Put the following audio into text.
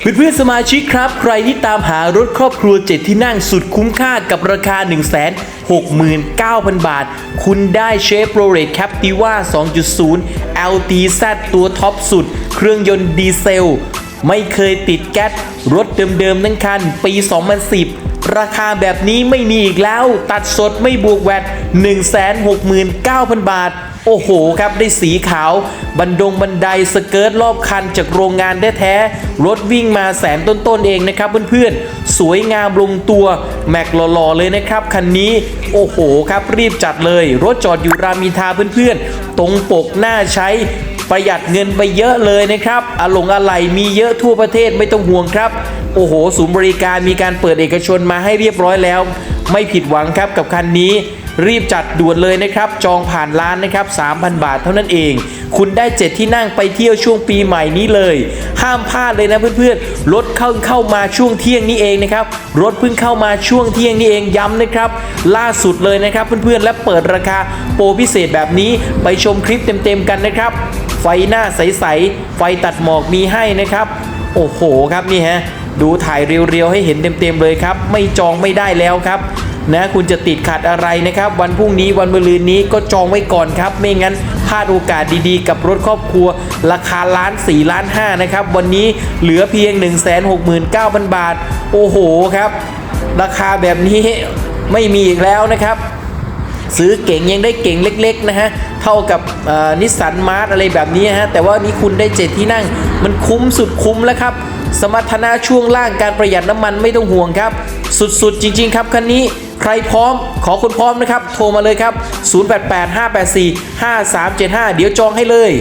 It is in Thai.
เพื่อนๆสมาชิกครับ ใครที่ตามหารถครอบครัว 7 ที่นั่งสุดคุ้มค่ากับราคา 169,000 บาท คุณได้เชฟโรเลตแคปติว่า2.0 LTZ ตัวท็อปสุด เครื่องยนต์ดีเซล ไม่เคยติดแก๊สรถเดิมๆทั้งคัน ปี 2010 ราคาแบบนี้ไม่มีอีกแล้ว ตัดสดไม่บวกแวด169,000 บาท โอ้โหครับ ได้สีขาว บันดงบันไดสเกิร์ตรอบคันจากโรงงานแท้ๆรถวิ่งมาแสนต้นๆเองนะครับเพื่อนๆ สวยงามลงตัว แม็กหล่อๆเลยนะครับ คันนี้ โอ้โหครับรีบจัดเลย รถจอดอยู่รามอินทาเพื่อนๆ ตรงปกหน้าใช้ ประหยัดเงินไปเยอะเลยนะครับอะหลงอะไหล่มีเยอะทั่วประเทศไม่ต้องห่วงครับ โอ้โห ศูนย์บริการมีการเปิดเอกชนมาให้เรียบร้อยแล้ว ไม่ผิดหวังครับกับคันนี้ รีบจัดด่วนเลยนะครับ จองผ่านร้านนะครับ 3,000 บาทเท่านั้นเอง คุณได้ 7 ที่นั่งไปเที่ยวช่วงปีใหม่นี้เลย ห้ามพลาดเลยนะเพื่อนๆ รถเข้าเข้ามาช่วงเที่ยงนี้เองนะครับ รถเพิ่งเข้ามาช่วงเที่ยงนี้เองย้ำนะครับ ล่าสุดเลยนะครับเพื่อนๆ และเปิดราคาโปรพิเศษแบบนี้ไปชมคลิปเต็มๆกันนะครับ ไฟหน้าใสๆ ไฟตัดหมอกมีให้นะครับ โอ้โหครับนี่ฮะ ดูถ่ายเรียวๆให้เห็นเต็มๆเลยครับ ไม่จองไม่ได้แล้วครับ นะคุณจะติดขัดอะไรนะครับ วันพรุ่งนี้วันมะรืนนี้ก็จองไว้ก่อนครับ ไม่งั้นพลาดโอกาสดีๆ กับรถครอบครัว ราคาล้าน4ล้าน5นะครับ วันนี้เหลือเพียง 169,000 บาท โอ้โหครับ ราคาแบบนี้ไม่มีอีกแล้วนะครับซื้อเก่งยังได้เก่งเล็ก ๆ นะฮะ เท่ากับนิสสันมาร์ทอะไรแบบนี้ฮะ แต่ว่านี้คุณได้เจ็ดที่นั่ง มันคุ้มสุดคุ้มแล้วครับ สมรรถนะช่วงล่างการประหยัดน้ำมันไม่ต้องห่วงครับ สุด ๆ จริง ๆ ครับคันนี้ ใครพร้อมขอคนพร้อมนะครับ โทรมาเลยครับ 0885845375 เดี๋ยวจองให้เลย